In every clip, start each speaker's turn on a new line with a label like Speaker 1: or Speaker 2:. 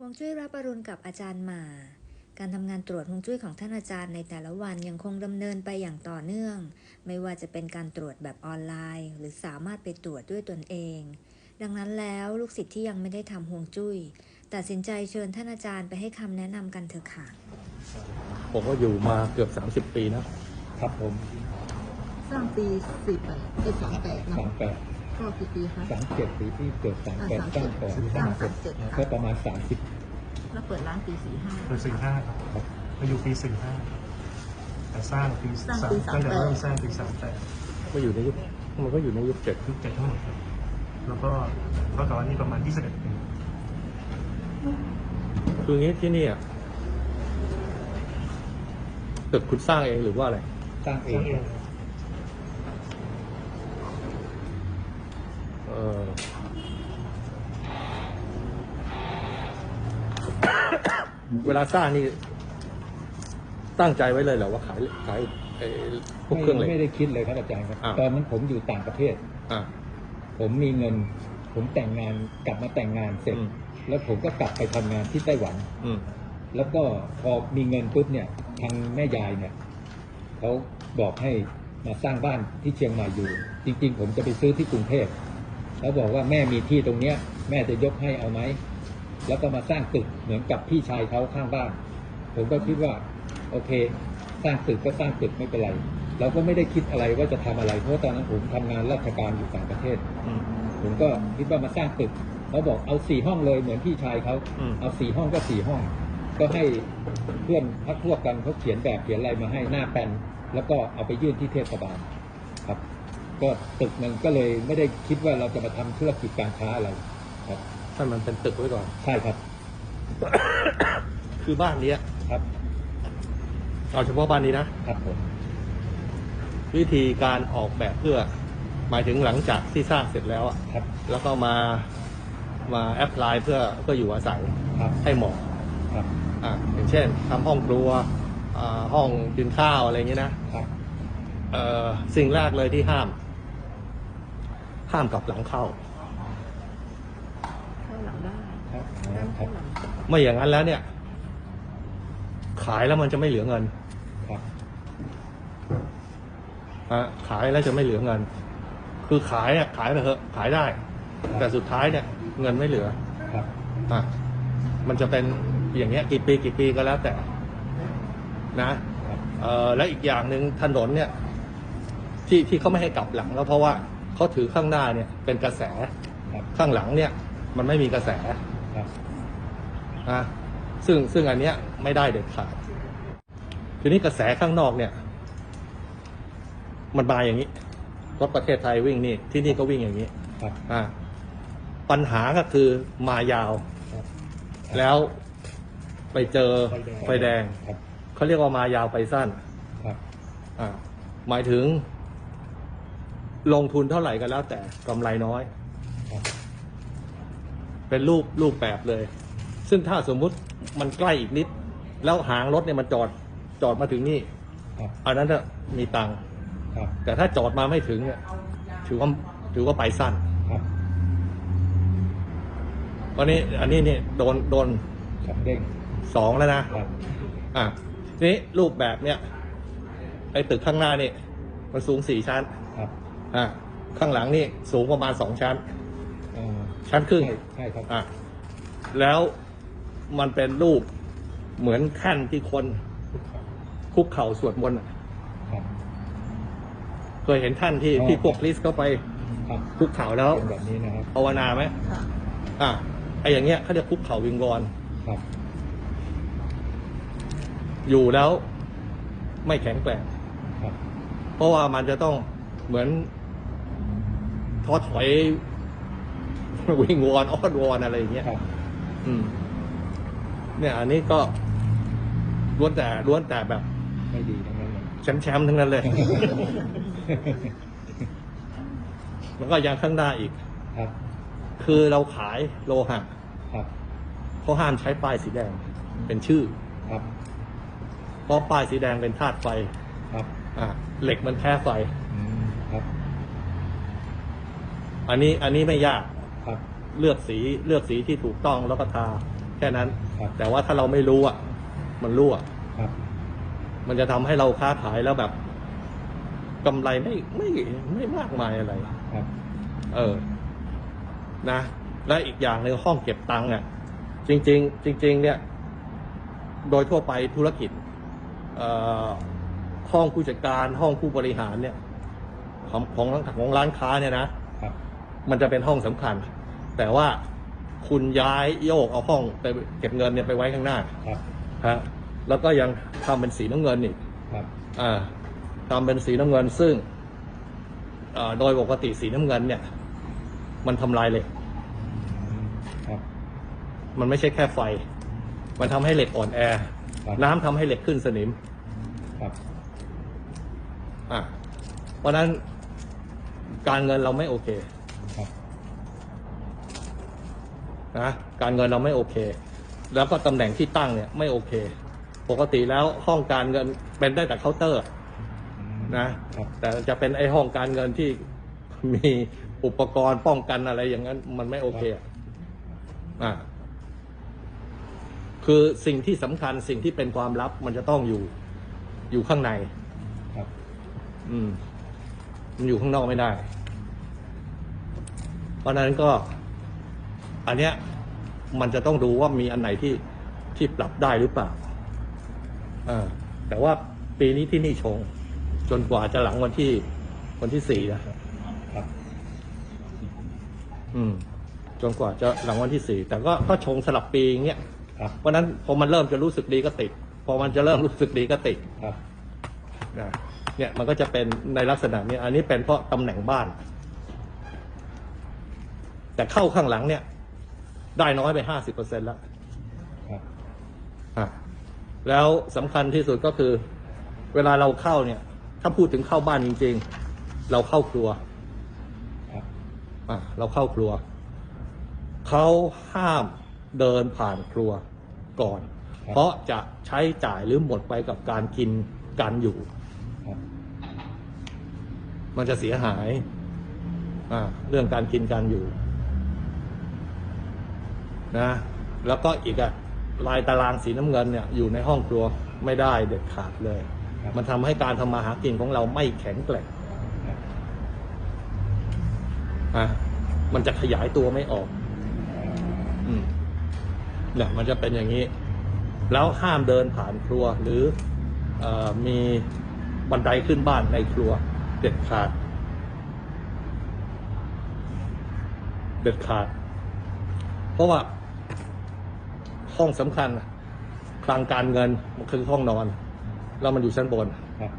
Speaker 1: ฮวงจุ้ยรับปรุณกับอาจารย์หมา การทำงานตรวจฮวงจุ้ยของท่านอาจารย์ในแต่ละวันยังคงดำเนินไปอย่างต่อเนื่อง ไม่ว่าจะเป็นการตรวจแบบออนไลน์ หรือสามารถไปตรวจด้วยตนเอง ดังนั้นแล้วลูกศิษย์ที่ยังไม่ได้ทำฮวงจุ้ยตัดสินใจเชิญท่านอาจารย์ไปให้คำแนะนำกันเถอะค่ะ
Speaker 2: ผมก็อยู่มาเกือบ 30 ปีนะครับ
Speaker 3: ผม
Speaker 4: สร้างปีสี่แปดปีสามแปดเนาะ
Speaker 3: สามแปด
Speaker 4: ก็กี่ปีคะ
Speaker 3: สามเจ็ดปีที่เกิดสามแปด
Speaker 4: อ่า
Speaker 3: ตั้งก่อน
Speaker 4: 37
Speaker 3: สามเจ็ด
Speaker 4: 37ค่ะ
Speaker 3: ก็ประมาณสามสิบ
Speaker 4: แล้วเปิดร้านปีสี่ห้า
Speaker 5: เปิดสี่ห้าครับ
Speaker 3: ครับ
Speaker 5: มาอยู่ปีสี่ห้าแต่สร้างปี
Speaker 4: สร้าง
Speaker 5: สาม
Speaker 4: ปี
Speaker 5: ตั้งแต่
Speaker 4: 38
Speaker 5: เริ่มสร้างปีสามแปด
Speaker 2: ก็อยู่ในยุคมันก็อยู่ในยุคเจ็ด
Speaker 5: ยุคเจ็ดทั้งหมดครับแล้วก็เท่ากับว่านี่ประมาณยี่สิบเอ็ดปี
Speaker 2: คืองี้ที่นี่อะตึกคุณสร้างเองหรือว่าอะไร
Speaker 3: สร้างเอ
Speaker 5: สร้าง งเอง
Speaker 2: เออเวลาสร้างนี่ ตั้งใจไว้เลยเหรอว่าขายขายไอ้พวกเครื่องเหล็ก
Speaker 3: ไม่ไม่ได้คิดเลยครับอาจารย์ครับ
Speaker 2: อ่า
Speaker 3: ตอนนั้นผมอยู่ต่างประเทศ
Speaker 2: อะ
Speaker 3: ผมมีเงิน ผมแต่งงานกลับมาแต่งงานเสร็จ
Speaker 2: อืม
Speaker 3: แล้วผมก็กลับไปทำงานที่ไต้หวัน
Speaker 2: อืม
Speaker 3: แล้วก็พอมีเงินปุ๊บเนี่ยทางแม่ยายเนี่ยเขาบอกให้มาสร้างบ้านที่เชียงใหม่อยู่ จริง ๆ ผมจะไปซื้อที่กรุงเทพ แล้วบอกว่าแม่มีที่ตรงเนี้ย แม่จะยกให้เอาไหมแล้วก็มาสร้างตึกเหมือนกับพี่ชายเขาข้างบ้าน ผมก็คิดว่า โอเค สร้างตึกก็สร้างตึกไม่เป็นไรเราก็ไม่ได้คิดอะไรว่าจะทำอะไร เพราะว่าตอนนั้นผมทำงานราชการอยู่ต่างประเทศ
Speaker 2: อืม
Speaker 3: ผมก็คิดว่ามาสร้างตึกเขาบอกเอาสี่ห้องเลยเหมือนพี่ชายเขา
Speaker 2: อืม
Speaker 3: เอาสี่ห้องก็สี่ห้อง ก็ให้เพื่อนพักพวกกันเขาเขียนแบบเขียนอะไรมาให้หน้าแปลนแล้วก็เอาไปยื่นที่เทศบาลครับ ก็ตึกมันก็เลยไม่ได้คิดว่าเราจะมาทำธุรกิจการค้าอะไรครับ
Speaker 2: ให้มันเป็นตึกไว้ก่อน
Speaker 3: ใช่ครับ
Speaker 2: คือบ้านเนี้ย
Speaker 3: ครับ
Speaker 2: เอาเฉพาะบ้านนี้นะ
Speaker 3: ครับผม
Speaker 2: วิธีการออกแบบเพื่อ หมายถึงหลังจากที่สร้างเสร็จแล้วอะ
Speaker 3: ครับ
Speaker 2: แล้วก็มามาแอพพลายเพื่อเพื่ออยู่อาศัย
Speaker 3: ครับ
Speaker 2: ให้เหมาะ
Speaker 3: ครับ
Speaker 2: อ่าอย่างเช่นทำห้องครัวอ่าห้องกินข้าวอะไรอย่างเงี้ยนะครับเอ่อสิ่งแรกเลยที่ห้าม ห้ามกลับหลังเข้า
Speaker 4: เข้าหลังได้
Speaker 3: ครับ
Speaker 4: ด้าน
Speaker 3: ครั
Speaker 4: เข้า
Speaker 3: บ
Speaker 4: หลัง
Speaker 2: ไม่อย่างนั้นแล้วเนี่ย ขายแล้วมันจะไม่เหลือเงิน
Speaker 3: ครับ
Speaker 2: อะขายแล้วจะไม่เหลือเงิน คือขายเนี่ยขายไปเถอะขายได้ แต่สุดท้ายเนี่ย เงินไม่เหลือ
Speaker 3: ครับ
Speaker 2: อะมันจะเป็นอย่างเงี้ยกี่ปีกี่ปีก็แล้วแต่ นะ
Speaker 3: ครับ
Speaker 2: เอ่อและอีกอย่างหนึ่งถนนเนี่ย ที่ที่เขาไม่ให้กลับหลังแล้วเพราะว่า เขาถือข้างหน้าเนี่ยเป็นกระแส
Speaker 3: ครับ
Speaker 2: ข้างหลังเนี่ยมันไม่มีกระแส
Speaker 3: ครับ
Speaker 2: นะซึ่งซึ่งอันเนี้ยไม่ได้เด็ดขาด ทีนี้กระแสข้างนอกเนี่ย มันมาอย่างนี้รถประเทศไทยวิ่งนี่ที่นี่ก็วิ่งอย่างนี้
Speaker 3: ครับ
Speaker 2: อ่าปัญหาก็คือมายาว
Speaker 3: ครับ
Speaker 2: แล้วไปเจอไฟแดง
Speaker 3: ครับ
Speaker 2: เขาเรียกว่ามายาวไปสั้น
Speaker 3: ครับ
Speaker 2: อ่าหมายถึง ลงทุนเท่าไหร่ก็แล้วแต่กำไรน้อย
Speaker 3: ครับ
Speaker 2: เป็นรูปรูปแบบเลย ซึ่งถ้าสมมุติมันใกล้อีกนิด แล้วหางรถเนี่ยมันจอดจอดมาถึงนี่
Speaker 3: ครับ
Speaker 2: อันนั้นน่ะมีตังค์
Speaker 3: ครับ
Speaker 2: แต่ถ้าจอดมาไม่ถึงเนี่ยถือว่าถือว่าไปสั้น
Speaker 3: ครับ
Speaker 2: วันนี้ อันนี้เนี่ยโดนโดน
Speaker 3: สองเด้ง
Speaker 2: สองแล้วนะ
Speaker 3: ครับ
Speaker 2: อะทีนี้รูปแบบเนี่ยไอ้ตึกข้างหน้านี่ มันสูงสี่ชั้น
Speaker 3: ครับ
Speaker 2: อะข้างหลังนี่สูงประมาณสองชั้น
Speaker 3: เอ่อ
Speaker 2: ชั้นครึ่ง
Speaker 3: ใช่ใช่ครับ
Speaker 2: อะแล้วมันเป็นรูปเหมือนแท่นที่คนคุกเข่าสวดมนต์อะ
Speaker 3: ครับ
Speaker 2: เคยเห็นท่านที่
Speaker 3: อ๋อ
Speaker 2: ที่พวกคริสต์เข้าไป
Speaker 3: ครับ
Speaker 2: คุกเข่าแล้ว
Speaker 3: เป็นแบบนี้นะครับ
Speaker 2: ภาวนาไหม
Speaker 4: ค่ะ
Speaker 2: อะไออย่างเงี้ยเขาเรียกคุกเข่าวิงวอน
Speaker 3: ครับ
Speaker 2: อยู่แล้ว ไม่แข็งแกร่ง
Speaker 3: ครับ
Speaker 2: เพราะว่ามันจะต้องเหมือน ท้อถอยวิงวอนอ้อนวอนอะไรอย่างเงี้ย
Speaker 3: ครับ
Speaker 2: อืม เนี่ย อันนี้ก็ล้วนแต่ล้วนแต่แบบ
Speaker 3: ไม่ดีทั้งนั้นเลย
Speaker 2: แชมป์แชมป์ทั้งนั้นเลย แล้วก็ยังข้างหน้าอีก
Speaker 3: ครับ
Speaker 2: คือเราขายโลหะ
Speaker 3: ครับ
Speaker 2: เขาห้ามใช้ป้ายสีแดง เป็นชื่อ
Speaker 3: ครับ
Speaker 2: เพราะป้ายสีแดงเป็นธาตุไฟ
Speaker 3: ครับ
Speaker 2: อ่าเหล็กมันแพ้ไฟ
Speaker 3: อืมครับ
Speaker 2: อันนี้อันนี้ไม่ยาก
Speaker 3: ครับ
Speaker 2: เลือกสีเลือกสีที่ถูกต้องแล้วก็ทาแค่นั้น
Speaker 3: ครับ
Speaker 2: แต่ว่าถ้าเราไม่รู้อะ มันรั่ว
Speaker 3: ครับ
Speaker 2: มันจะทำให้เราค้าขายแล้วแบบกำไรไม่ไม่ไม่มากมายอะไร
Speaker 3: ครับ
Speaker 2: เออ นะ และอีกอย่างหนึ่งห้องเก็บตังค์อะ จริง ๆ จริง ๆ เนี่ย โดยทั่วไปธุรกิจเอ่อห้องผู้จัดการห้องผู้บริหารเนี่ย ของของของร้านค้าเนี่ยนะ
Speaker 3: ครับ
Speaker 2: มันจะเป็นห้องสำคัญ แต่ว่าคุณย้ายโยกเอาห้องไปเก็บเงินเนี่ยไปไว้ข้างหน้า
Speaker 3: ครับ
Speaker 2: ฮะแล้วก็ยังทำเป็นสีน้ำเงินอีก
Speaker 3: ครับ
Speaker 2: อ่าทำเป็นสีน้ำเงินซึ่งอ่าโดยปกติสีน้ำเงินเนี่ย มันทำลายเหล็ก
Speaker 3: ครับ
Speaker 2: มันไม่ใช่แค่ไฟ มันทำให้เหล็กอ่อนแอ
Speaker 3: ครับ
Speaker 2: น้ำทำให้เหล็กขึ้นสนิม
Speaker 3: ครับ
Speaker 2: อ่าเพราะฉะนั้นการเงินเราไม่โอเค
Speaker 3: ครับ
Speaker 2: นะการเงินเราไม่โอเค แล้วก็ตำแหน่งที่ตั้งเนี่ยไม่โอเค ปกติแล้วห้องการเงินเป็นได้แต่เคาน์เตอร์นะ
Speaker 3: ครับ
Speaker 2: แต่จะเป็นไอ้ห้องการเงินที่มีอุปกรณ์ป้องกันอะไรอย่างนั้น มันไม่โอเคอะอ่าคือสิ่งที่สำคัญสิ่งที่เป็นความลับมันจะต้องอยู่อยู่ข้างใน
Speaker 3: ครับ
Speaker 2: อืม มันอยู่ข้างนอกไม่ได้ เพราะฉะนั้นก็ อันเนี้ยมันจะต้องดูว่ามีอันไหนที่ที่ปรับได้หรือเปล่าอ่าแต่ว่าปีนี้ที่นี่ชง จนกว่าจะหลังวันที่วันที่สี่นะครับ
Speaker 3: ครับ
Speaker 2: อืม จนกว่าจะหลังวันที่สี่แต่ก็ก็ชงสลับปีอย่างเงี้ย
Speaker 3: ครับ
Speaker 2: เพราะฉะนั้นพอมันเริ่มจะรู้สึกดีก็ติด พอมันจะเริ่มรู้สึกดีก็ติด
Speaker 3: ครับ
Speaker 2: นะเนี่ยมันก็จะเป็นในลักษณะนี้ อันนี้เป็นเพราะตำแหน่งบ้าน แต่เข้าข้างหลังเนี่ย ได้น้อยไปห้าสิบเปอร์เซ็นแล้ว
Speaker 3: ครับ
Speaker 2: อะแล้วสำคัญที่สุดก็คือ เวลาเราเข้าเนี่ย ถ้าพูดถึงเข้าบ้านจริง ๆ เราเข้าครัว
Speaker 3: ครับ
Speaker 2: อะเราเข้าครัว เขาห้ามเดินผ่านครัวก่อน
Speaker 3: ครับ
Speaker 2: เพราะจะใช้จ่ายหรือหมดไปกับการกินการอยู่
Speaker 3: ครับ
Speaker 2: มันจะเสียหายอ่าเรื่องการกินการอยู่ นะแล้วก็อีกอะลายตารางสีน้ำเงินเนี่ยอยู่ในห้องครัวไม่ได้เด็ดขาดเลย
Speaker 3: ครับ
Speaker 2: มันทำให้การทำมาหากินของเราไม่แข็งแกร่ง
Speaker 3: ครับ
Speaker 2: อะมันจะขยายตัวไม่ออก อืมเนี่ยมันจะเป็นอย่างนี้ แล้วห้ามเดินผ่านครัวหรือเออมีบันไดขึ้นบ้านในครัว เด็ดขาด เด็ดขาด เพราะว่า ห้องสำคัญน่ะคลังการเงินมันคือห้องนอน แล้วมันอยู่ชั้นบน
Speaker 3: ครับ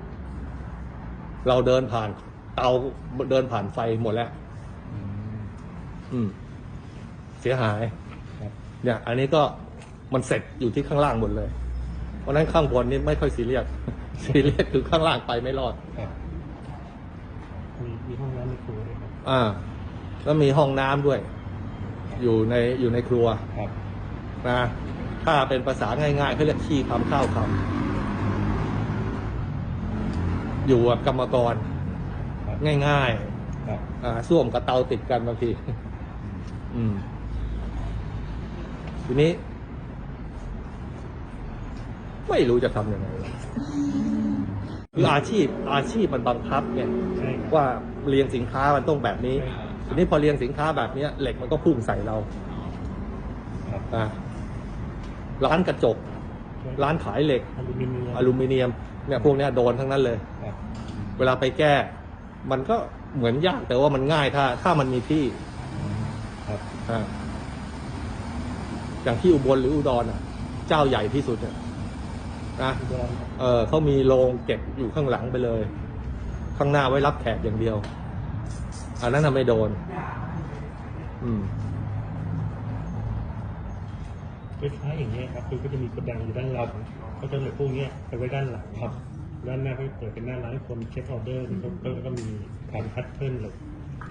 Speaker 2: เราเดินผ่านเตาเดินผ่านไฟหมดแล้ว
Speaker 3: อืม
Speaker 2: อืมเสียหาย
Speaker 3: ครับ
Speaker 2: เนี่ย อันนี้ก็มันเสร็จอยู่ที่ข้างล่างหมดเลย เพราะฉะนั้นข้างบนนี่ไม่ค่อยซีเรียสซีเรียสคือข้างล่างไปไม่รอด
Speaker 3: ครับ
Speaker 5: มีมีห้องน้ำในครัวด้วยครับ
Speaker 2: อ่า แล้วมีห้องน้ำด้วย อยู่ในอยู่ในครัว
Speaker 3: ครับ
Speaker 2: นะถ้าเป็นภาษาง่ายๆเขาเรียกขี้คำข้าวคำอยู่กับกรรมกร
Speaker 3: ครับ
Speaker 2: ง่าย
Speaker 3: ครับ
Speaker 2: ๆอ่าส้วมกับเตาติดกันบางทีอืมทีนี้ ไม่รู้จะทำยังไงละคืออาชีพอาชีพมันบังคับเนี่ย
Speaker 5: ใช่ครับ
Speaker 2: ว่าเรียงสินค้ามันต้องแบบนี้
Speaker 5: ใช่ครับ
Speaker 2: ทีนี้พอเรียงสินค้าแบบเนี้ยเหล็กมันก็พุ่งใส่เรา
Speaker 3: ครับ
Speaker 2: อะ ร้านกระจก ร้านขายเหล็ก
Speaker 5: อลูมิเนียม
Speaker 2: อลูมิเนียมเนี่ยพวกเนี้ยโดนทั้งนั้นเลย
Speaker 3: ครับ
Speaker 2: เวลาไปแก้ มันก็เหมือนยากแต่ว่ามันง่ายถ้า ถ้ามันมีที่
Speaker 3: ครับ
Speaker 2: อะอย่างที่อุบลหรืออุดรอะ เจ้าใหญ่ที่สุดเนี่ยนะ
Speaker 5: อุดร
Speaker 2: เออเขามีโรงเก็บอยู่ข้างหลังไปเลย ข้างหน้าไว้รับแขกอย่างเดียว อันนั้นน่ะไม่โดน อืม
Speaker 5: คล้ายๆอย่างเงี้ยครับคือก็จะมีกระดังอยู่ด้านหลังเขาจะเหลือพวกเนี้ยไปไว้ด้านหลัง
Speaker 3: ครับ
Speaker 5: ด้านหน้าก็เปิดเป็นหน้าร้านให้คนเช็คออเดอร์แล้วก็แล้วก็มีการพัดเพิ่มเลย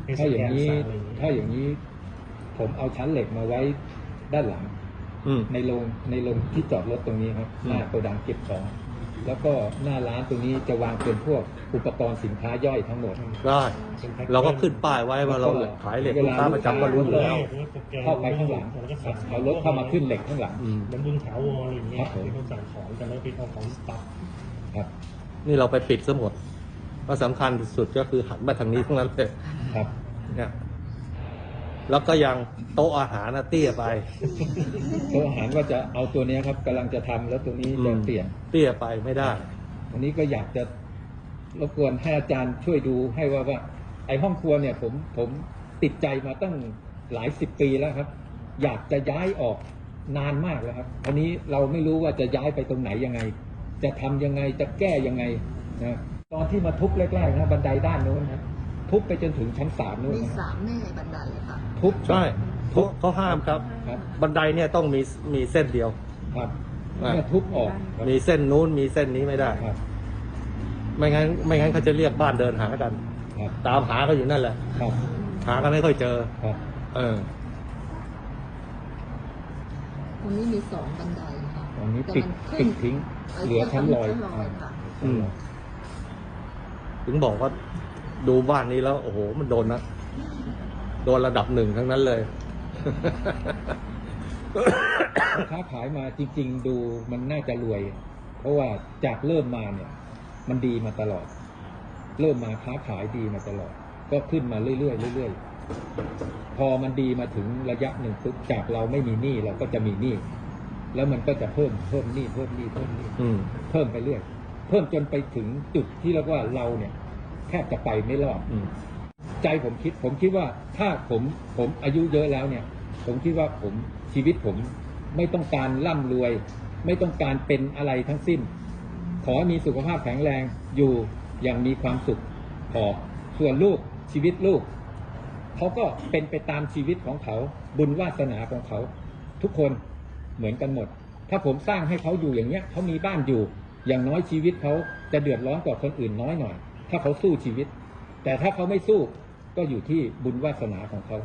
Speaker 5: ให้ส
Speaker 3: ถ้าอ
Speaker 5: แก
Speaker 3: ย่าง
Speaker 5: น
Speaker 3: นี้
Speaker 5: สั่งอะไรอย่างเงี้ย
Speaker 3: ถ้าอย่างนี้ ผมเอาชั้นเหล็กมาไว้ด้านหลัง
Speaker 2: อืม
Speaker 3: ในโรงในโรงที่จอดรถตรงนี้ครับ
Speaker 2: อืม
Speaker 3: หน้าโกดังเก็บของ แล้วก็หน้าร้านตรงนี้จะวางเป็นพวกอุปกรณ์สินค้าย่อยทั้งหมด
Speaker 2: ได้
Speaker 5: เป็นแพ็ค
Speaker 2: เราก็ขึ้นป้ายไว้ว่าเราขายเหล็กลูกค้าประจำก็รู้อยู่แล้ว
Speaker 3: เข้าไปข้างหลัง
Speaker 5: แล้วก็สั่ง
Speaker 3: เอารถเข้ามาขึ้นเหล็กข้างหลัง
Speaker 2: อืม
Speaker 5: เหมือนบุญถาวรอะไรอย่างเงี้
Speaker 3: ครั
Speaker 5: ย
Speaker 3: บผม
Speaker 5: ที่เขาสั่งของกันแล้วไปเอาของสต็อก
Speaker 3: ครับ
Speaker 2: นี่เราไปปิดซะหมดว่าสำคัญที่สุดก็คือหันมาทางนี้ทั้งนั้นเลย
Speaker 3: ครับ
Speaker 2: เนี่ย แล้วก็ยังโต๊ะอาหารนะเตี้ยไป
Speaker 3: โต๊ะอาหารก็จะเอาตัวเนี้ยครับกำลังจะทำแล้วตัวนี้จะเปลี่ยน
Speaker 2: เตี้ยไปไม่ได้
Speaker 3: อันนี้ก็อยากจะรบกวนให้อาจารย์ช่วยดูให้ว่าว่า ไอห้องครัวเนี่ยผมผมติดใจมาตั้งหลายสิบปีแล้วครับ อยากจะย้ายออกนานมากแล้วครับอันนี้เราไม่รู้ว่าจะย้ายไปตรงไหนยังไง จะทำยังไงจะแก้ยังไงนะตอนที่มาทุบแรกๆนะบันไดด้านโน้นนะ ทุบไปจนถึงชั้นสามโน้น
Speaker 4: มี
Speaker 3: นะ
Speaker 4: สามแม่บันไดอะค่ะ
Speaker 3: ทุบ
Speaker 2: ใช่เขาเขาห้ามครับ
Speaker 3: ครับ
Speaker 2: บันไดเนี่ยต้องมีมีเส้นเดียว
Speaker 3: ครับ
Speaker 2: อ่า
Speaker 3: เนี่ยทุบออกครับ
Speaker 2: มีเส้นนู้นมีเส้นนี้ไม่ได้
Speaker 3: ครับ
Speaker 2: ไม่งั้นไม่งั้นเขาจะเรียกบ้านเดินหากัน
Speaker 3: ครับ
Speaker 2: ตามหาเขาอยู่นั่นแหละ
Speaker 3: ครับ
Speaker 2: หากันไม่ค่อยเจอ
Speaker 3: ครับ
Speaker 2: เออ
Speaker 4: ตรงนี้มีสองบันไดค่ะ
Speaker 3: ตรงนี้ปิด
Speaker 4: กำลัง
Speaker 3: ปิ
Speaker 4: ขึ้
Speaker 3: ดทิ้ง เหลือชั้นลอย
Speaker 4: ชั้นลอยค่ะ
Speaker 2: อืม ถึงบอกว่า ดูบ้านนี้แล้ว โอ้โห มันโดนนะโดนระดับหนึ่งทั้งนั้นเลย
Speaker 3: ค้าขายมาจริง ๆ ดูมันน่าจะรวย เพราะว่าจากเริ่มมาเนี่ย มันดีมาตลอด เริ่มมาค้าขายดีมาตลอด ก็ขึ้นมาเรื่อยๆเรื่อยๆพอมันดีมาถึงระยะหนึ่งปุ๊บจากเราไม่มีหนี้เราก็จะมีหนี้แล้วมันก็จะเพิ่มเพิ่มหนี้เพิ่มหนี้เพิ่มหนี้
Speaker 2: อืม
Speaker 3: เพิ่มไปเรื่อย เพิ่มจนไปถึงจุดที่เรียกว่าเราเนี่ย แทบจะไปไม่รอด
Speaker 2: อืม
Speaker 3: ใจผมคิด ผมคิดว่าถ้าผมผมอายุเยอะแล้วเนี่ย ผมคิดว่าผมชีวิตผมไม่ต้องการร่ำรวย ไม่ต้องการเป็นอะไรทั้งสิ้น ขอให้มีสุขภาพแข็งแรงอยู่อย่างมีความสุขพอส่วนลูกชีวิตลูกเขาก็เป็นไปตามชีวิตของเขา บุญวาสนาของเขา ทุกคนเหมือนกันหมด ถ้าผมสร้างให้เขาอยู่อย่างเนี้ยเขามีบ้านอยู่ อย่างน้อยชีวิตเขาจะเดือดร้อนกว่าคนอื่นน้อยหน่อย ถ้าเขาสู้ชีวิต แต่ถ้าเขาไม่สู้ก็อยู่ที่บุญวาสนาของเขา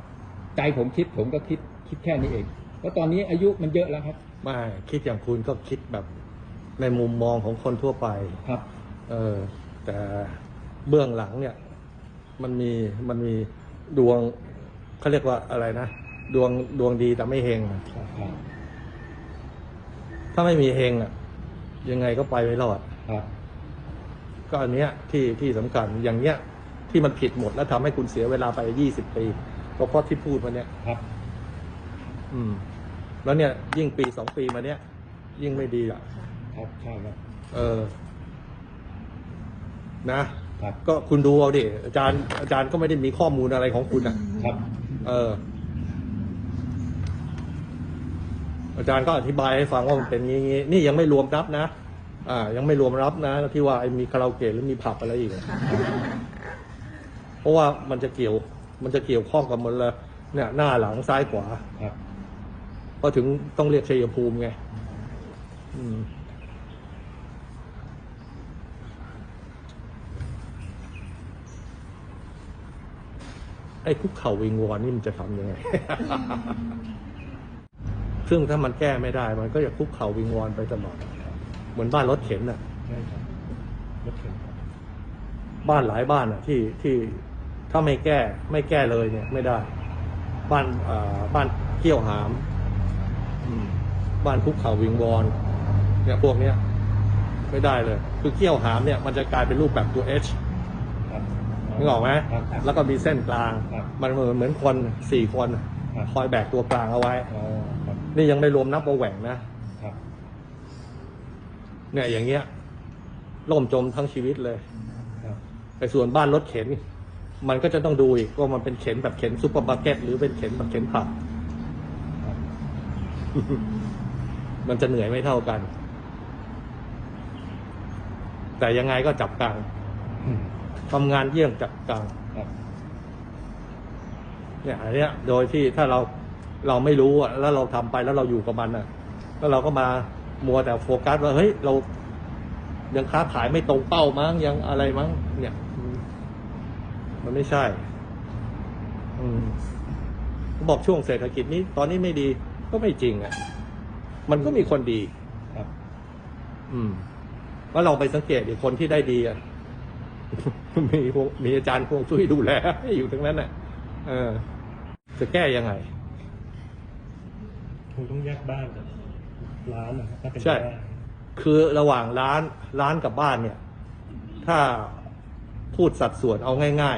Speaker 3: ใจผมคิดผมก็คิดคิดแค่นี้เองเพราะตอนนี้อายุมันเยอะแล้วครับ
Speaker 2: ไม่คิดอย่างคุณก็คิดแบบในมุมมองของคนทั่วไป
Speaker 3: ครับ
Speaker 2: เออแต่เบื้องหลังเนี่ย มันมีมันมีดวงเขาเรียกว่าอะไรนะดวงดวงดีแต่ไม่เฮงอะ
Speaker 3: ครับครับ
Speaker 2: ถ้าไม่มีเฮงอะ ยังไงก็ไปไม่รอด
Speaker 3: ครับ
Speaker 2: ก็อันเนี้ยที่ที่สำคัญอย่างเนี้ยที่มันผิดหมดแล้วทำให้คุณเสียเวลาไปยี่สิบปีก็เพราะที่พูดมาเนี้ย
Speaker 3: ครับ
Speaker 2: อืม แล้วเนี่ย ยิ่งปีสองปีมาเนี้ย ยิ่งไม่ดีอะ
Speaker 3: ครับใช่ครับ
Speaker 2: เออ นะ
Speaker 3: ครับ
Speaker 2: ก็คุณดูเอาดิอาจารย์อาจารย์ก็ไม่ได้มีข้อมูลอะไรของคุณอะ
Speaker 3: ครับ
Speaker 2: เออ อาจารย์ก็อธิบายให้ฟังว่ามันเป็นงี้งี้ นี่ยังไม่รวมรับนะ อ่า ยังไม่รวมรับนะที่ว่าไอ้มีคาราโอเกะหรือมีผับอะไรอีกอะเพราะว่ามันจะเกี่ยว มันจะเกี่ยวข้องกับหมันเลยเนี่ย หน้าหลังซ้ายขวา
Speaker 3: ครับ
Speaker 2: ก็ถึงต้องเรียกชัยภูมิไง อืมไอ้คุกเข่าวิงวอนนี่มันจะทำยังไง ซึ่งถ้ามันแก้ไม่ได้มันก็จะคุกเข่าวิงวอนไปตลอด เหมือนบ้านรถเข็นน่ะ
Speaker 5: ใช่ครับรถเข็นครับ
Speaker 2: บ้านหลายบ้านอะ ที่ที่ถ้าไม่แก้ไม่แก้เลยเนี่ย ไม่ได้ บ้านอ่าบ้านเกี่ยวหามอืมบ้านคุกเข่าวิงวอนเนี่ยพวกเนี้ยไม่ได้เลย คือเกี่ยวหามเนี่ย มันจะกลายเป็นรูปแบบตัว H
Speaker 3: ครับ
Speaker 2: นึกออกไหม
Speaker 3: ครับครับ
Speaker 2: แล้วก็มีเส้นกลาง
Speaker 3: ครับ
Speaker 2: มันเหมือนเหมือนคนสี่คน
Speaker 3: ครับ
Speaker 2: คอยแบกตัวกลางเอาไว้
Speaker 3: อ๋อครับ
Speaker 2: นี่ยังไม่รวมนับวงแหว่งนะ
Speaker 3: ครับ
Speaker 2: เนี่ยอย่างเงี้ยล่มจมทั้งชีวิตเลย
Speaker 3: ครับ
Speaker 2: แต่ส่วนบ้านรถเข็น มันก็จะต้องดูอีกว่ามันเป็นเข็นแบบเข็นซุปเปอร์มาร์เก็ตหรือเป็นเข็นแบบเข็นผับ
Speaker 3: ครับ
Speaker 2: มันจะเหนื่อยไม่เท่ากัน แต่ยังไงก็จับกลาง
Speaker 3: อืม
Speaker 2: ทำงานเยี่ยงจับกลาง
Speaker 3: ครับ
Speaker 2: เนี่ยอันเนี้ย โดยที่ถ้าเราเราไม่รู้อะแล้วเราทำไปแล้วเราอยู่กับมันอะ แล้วเราก็มา มัวแต่โฟกัสว่าเฮ้ยเรายังค้าขายไม่ตรงเป้ามั้งยังอะไรมั้ง เนี่ย มันไม่ใช่ อืมบอกช่วงเศรษฐกิจนี้ ตอนนี้ไม่ดีก็ไม่จริงอะ มันก็มีคนดี
Speaker 3: ครับ
Speaker 2: อืมว่าเราไปสังเกตดิคนที่ได้ดีอะมีมีอาจารย์พวงช่วยดูแลอยู่ทั้งนั้นน่ะ เออ จะแก้ยังไง
Speaker 5: คงต้องแยกบ้านกับ ร้านนะครับถ้าเป็น
Speaker 2: ใช่
Speaker 5: ไปได้
Speaker 2: คือระหว่างร้านร้านกับบ้านเนี่ย ถ้าพูดสัดส่วนเอาง่าย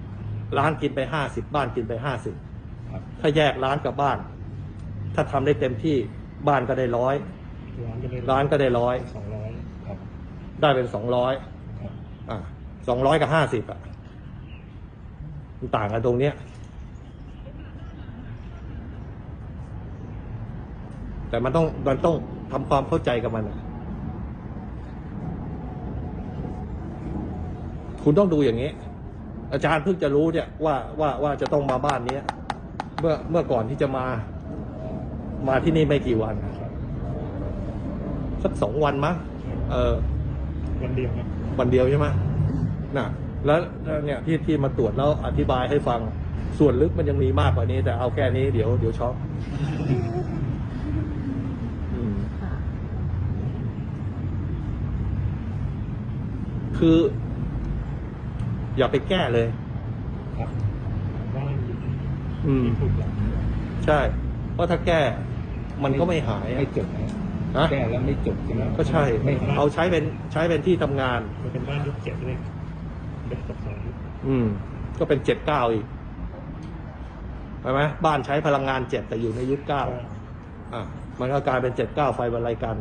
Speaker 2: ๆ ร้านกินไปห้าสิบบ้านกินไปห้าสิบ
Speaker 3: ครับ
Speaker 2: ถ้าแยกร้านกับบ้าน ถ้าทำได้เต็มที่บ้านก็ได้ร้อย
Speaker 5: ร้านก็ได้
Speaker 2: ร้านก็ได้ร้อย
Speaker 5: สองร้อย
Speaker 3: ครับ
Speaker 2: ได้เป็นสองร้อย
Speaker 3: ครับ
Speaker 2: อ่าสองร้อยกับห้าสิบอะมันต่างกันตรงเนี้ย แต่มันต้องมันต้องทำความเข้าใจกับมันอะคุณต้องดูอย่างนี้ อาจารย์เพิ่งจะรู้เนี่ยว่าว่าว่าจะต้องมาบ้านเนี้ยเมื่อเมื่อก่อนที่จะมา มาที่นี่ไม่กี่วันสักสองวันมั้งเออ
Speaker 5: วันเดียวครับ
Speaker 2: วันเดียวใช่ไหมน่ะแล้วแล้วเนี่ยที่ที่มาตรวจแล้วอธิบายให้ฟังส่วนลึกมันยังมีมากกว่านี้ แต่เอาแค่นี้เดี๋ยวเดี๋ยวช็อกอืม
Speaker 4: ค่ะ
Speaker 2: คือ อย่าไปแก้เลย
Speaker 3: ครับ
Speaker 5: บ้านอยู่
Speaker 2: อืม
Speaker 5: ถูกหลัง
Speaker 2: ใช่ เพราะถ้าแก้มันก็ไม่หาย
Speaker 3: ไม่จบนะ
Speaker 2: ฮะ
Speaker 3: แก้แล้วไม่จบใช่ไหม
Speaker 2: ก็ใช่
Speaker 3: ไม่
Speaker 2: เอาใช้เป็นใช้เป็นที่ทำงาน
Speaker 5: มันเป็นบ้านยุคเจ็ดเลยเป็นตกสองยุค
Speaker 2: อืม ก็เป็นเจ็ดเก้าอีกใช่ไหมบ้านใช้พลังงานเจ็ดแต่อยู่ในยุคเก้า อะมันก็กลายเป็นเจ็ดเก้าไฟบรรลัยกัน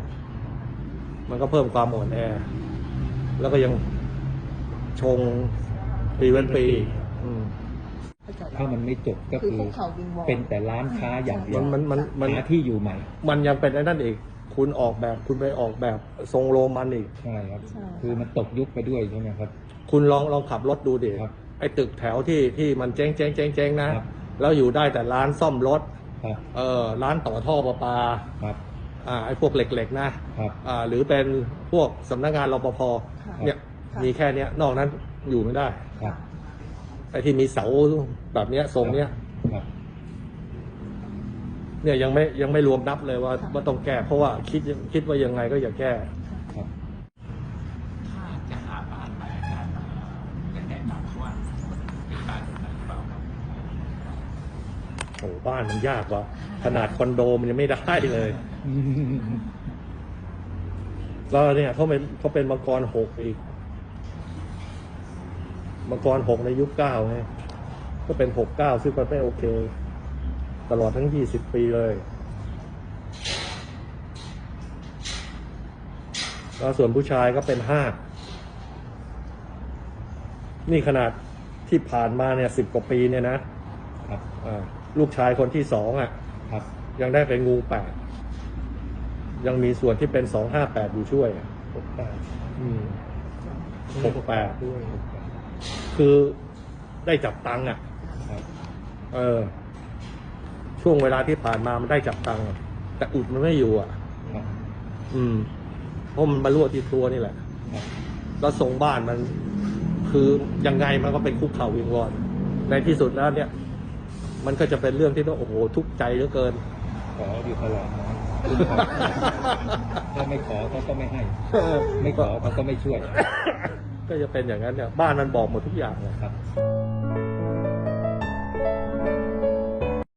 Speaker 2: มันก็เพิ่มความอ่อนแอ แล้วก็ยังชงปีเว้นปีอืม
Speaker 4: เข้าใจ
Speaker 3: ถ้ามันไม่จบก็
Speaker 4: คือ
Speaker 3: คือ
Speaker 4: คุกเข่าวิงวอน
Speaker 3: เป็นแต่ร้านค้าอย่างเดีย
Speaker 2: มั
Speaker 3: วน
Speaker 2: มันมันมัน
Speaker 3: หาที่อยู่ใหม่
Speaker 2: มันยังเป็นไอ้นั่นอีก คุณออกแบบคุณไปออกแบบทรงโรมันอีก
Speaker 3: ใช่ครับ
Speaker 4: ใช่
Speaker 3: คือมันตกยุคไปด้วยใช่ไหมครับ
Speaker 2: คุณลองลองขับรถดูดิ
Speaker 3: ครับ
Speaker 2: ไอ้ตึกแถวที่ที่มันเจ๊งเจ๊งเจ๊งเจ๊งนะ
Speaker 3: ครับ
Speaker 2: แล้วอยู่ได้แต่ร้านซ่อมรถ
Speaker 3: ครับ
Speaker 2: เออร้านต่อท่อประปา
Speaker 3: ครับ
Speaker 2: อ่าไอ้พวกเหล็กๆนะ
Speaker 3: ครับ
Speaker 2: อ่าหรือเป็นพวกสำนักงานรปภ
Speaker 4: ค่ะ
Speaker 2: เนี่ย
Speaker 4: ค่ะ
Speaker 2: มีแค่เนี้ยนอกนั้นอยู่ไม่ได้
Speaker 3: ครับ
Speaker 2: ไอ้ที่มีเสาแบบเนี้ยทรงเนี้ย
Speaker 3: ครับ
Speaker 2: เนี่ยยังไม่ยังไม่รวมนับเลยว่าว่าต้องแก้เพราะว่าคิดคิดว่ายังไงก็อย่าแก้
Speaker 3: ครับ
Speaker 6: จะหาบ้านไปอาจารย์จะแนะนำว่าเป็นบ้านแบบนั้นหรือเปล่าครับ
Speaker 2: โอ้บ้านมันยากว่ะขนาดคอนโดมันยังไม่ได้เลย แล้วเนี่ยเขาเป็นเขาเป็นมังกรหกอีก มังกรหกในยุคเก้าไงก็เป็นหกเก้าซึ่งมันไม่โอเค ตลอดทั้งยี่สิบปีเลย แล้วส่วนผู้ชายก็เป็นห้า นี่ขนาดที่ผ่านมาเนี่ยสิบกว่าปีเนี่ยนะครับอ่าลูกชายคนที่สองอะ
Speaker 3: ครับ
Speaker 2: ยังได้เป็นงูแปด ยังมีส่วนที่เป็นสองห้าแปดอยู่ช่วยอะ
Speaker 5: หกแปด
Speaker 2: อืม หกแปด
Speaker 5: ด้วย
Speaker 2: คือได้จับตังค์อะ
Speaker 3: ครับ
Speaker 2: เออ ช่วงเวลาที่ผ่านมามันได้จับตังค์อะแต่อุดมันไม่อยู่อะ
Speaker 3: ครับ
Speaker 2: อืมเพราะมันมารั่วที่ตัวนี่แหละ
Speaker 3: ครับ
Speaker 2: แล้วทรงบ้านมัน คือยังไงมันก็เป็นคุกเข่าวิงวอน ในที่สุดแล้วเนี่ย มันก็จะเป็นเรื่องที่ต้องโอ้โหทุกข์ใจเหลือเกิน
Speaker 3: ขออยู่ตลอดนะ ถ้าไม่ขอเขาก็ไม่ให้ ไม่ขอเขาก็ไม่ช่วย
Speaker 2: ก็จะเป็นอย่างนั้นเนี่ยบ้านมันบอกหมดทุกอย่างเลย
Speaker 3: ครับ